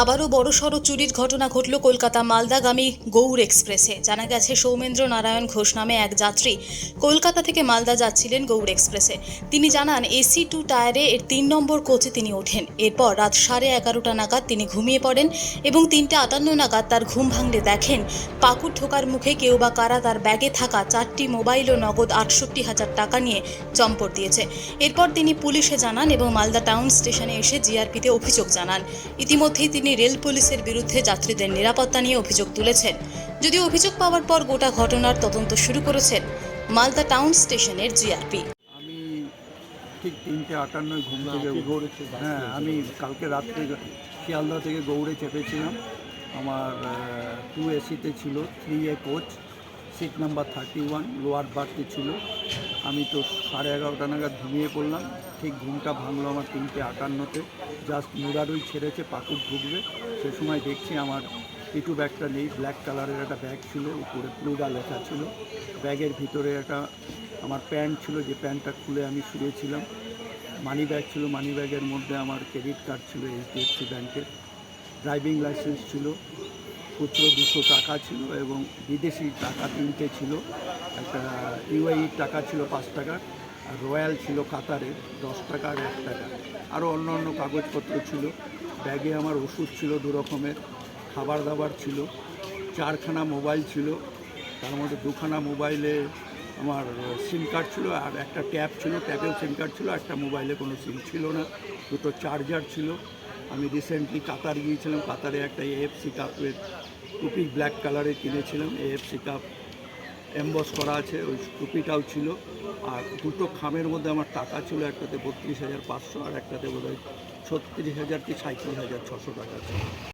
আবারও বড়সড় চুরির ঘটনা ঘটল কলকাতা মালদাগামী গৌড় এক্সপ্রেসে। জানা গেছে সৌমেন্দ্র নারায়ণ ঘোষ নামে এক যাত্রী কলকাতা থেকে মালদা যাচ্ছিলেন গৌড় এক্সপ্রেসে। তিনি জানান, এসি টু টায়ারে এর তিন নম্বর কোচে তিনি ওঠেন। এরপর রাত সাড়ে এগারোটা নাগাদ তিনি ঘুমিয়ে পড়েন এবং তিনটে আটান্ন নাগাদ তার ঘুম ভাঙলে দেখেন, পাকুড় ঢোকার মুখে কেউ বা কারা তার ব্যাগে থাকা চারটি মোবাইল ও নগদ আটষট্টি হাজার টাকা নিয়ে চম্পট দিয়েছে। এরপর তিনি পুলিশে জানান এবং মালদা টাউন স্টেশনে এসে জিআরপিতে অভিযোগ জানান। ইতিমধ্যেই তিনি রেল পুলিশের বিরুদ্ধে যাত্রীদের নিরাপত্তা নিয়ে অভিযোগ তুলেছেন। যদিও অভিযোগ পাওয়ার পর গোটা ঘটনার তদন্ত শুরু করেছেন মালদা টাউন স্টেশনের জিআরপি। আমি ঠিক তিনটে আটান্নয় ঘুম থেকে গৌড়ে হ্যাঁ আমি কালকে রাত্রে শিয়ালদা থেকে গৌড়ে চেপেছিলাম। আমার টু এসিতে ছিল three A coach seat number thirty one lower বার্থে ছিল। আমি তো সাড়ে এগারোটা নাগাদ ঘুমিয়ে পড়লাম। ঠিক ঘুমটা ভাঙলো আমার তিনটে আটান্নতে। জাস্ট মুরারুই ছেড়েছে পাকুর ঢুকবে। সে সময় দেখছি আমার পিটু ব্যাগটা নেই। ব্ল্যাক কালারের একটা ব্যাগ ছিল, উপরে প্লুডা লেখা ছিল। ব্যাগের ভিতরে একটা আমার প্যান্ট ছিল, যে প্যান্টটা খুলে আমি শুয়েছিলাম। মানি ব্যাগ ছিল মানি ব্যাগের মধ্যে আমার ক্রেডিট কার্ড ছিল এইচডিএফসি ব্যাংকের ড্রাইভিং লাইসেন্স ছিল। খুচরো দুশো টাকা ছিল এবং বিদেশি টাকা তিনটে ছিল। একটা ইউআই টাকা ছিল পাঁচ টাকার আর রয়্যাল ছিল কাতারের দশ টাকা আর এক টাকা। আরও অন্য অন্য কাগজপত্র ছিল। ব্যাগে আমার ওষুধ ছিল দু রকমের, খাবার দাবার ছিল, চারখানা মোবাইল ছিল। তার মধ্যে দুখানা মোবাইলে আমার সিম কার্ড ছিল, আর একটা ট্যাব ছিল, ট্যাবেও সিম কার্ড ছিল একটা মোবাইলে কোনো সিম ছিল না। দুটো চার্জার ছিল। আমি রিসেন্টলি কাতার গিয়েছিলাম, কাতারে একটা এএফসি কাপের টুপি ব্ল্যাক কালারে কিনেছিলাম এএফসি কাপ এম্বস করা আছে, ওই টুপিটাও ছিল। আর দুটো খামের মধ্যে আমার টাকা ছিল, একটাতে বত্রিশ হাজার পাঁচশো আর একটাতে বোধ হয় ছত্রিশ হাজার কি সাঁত্রিশ হাজার ছশো টাকা ছিল।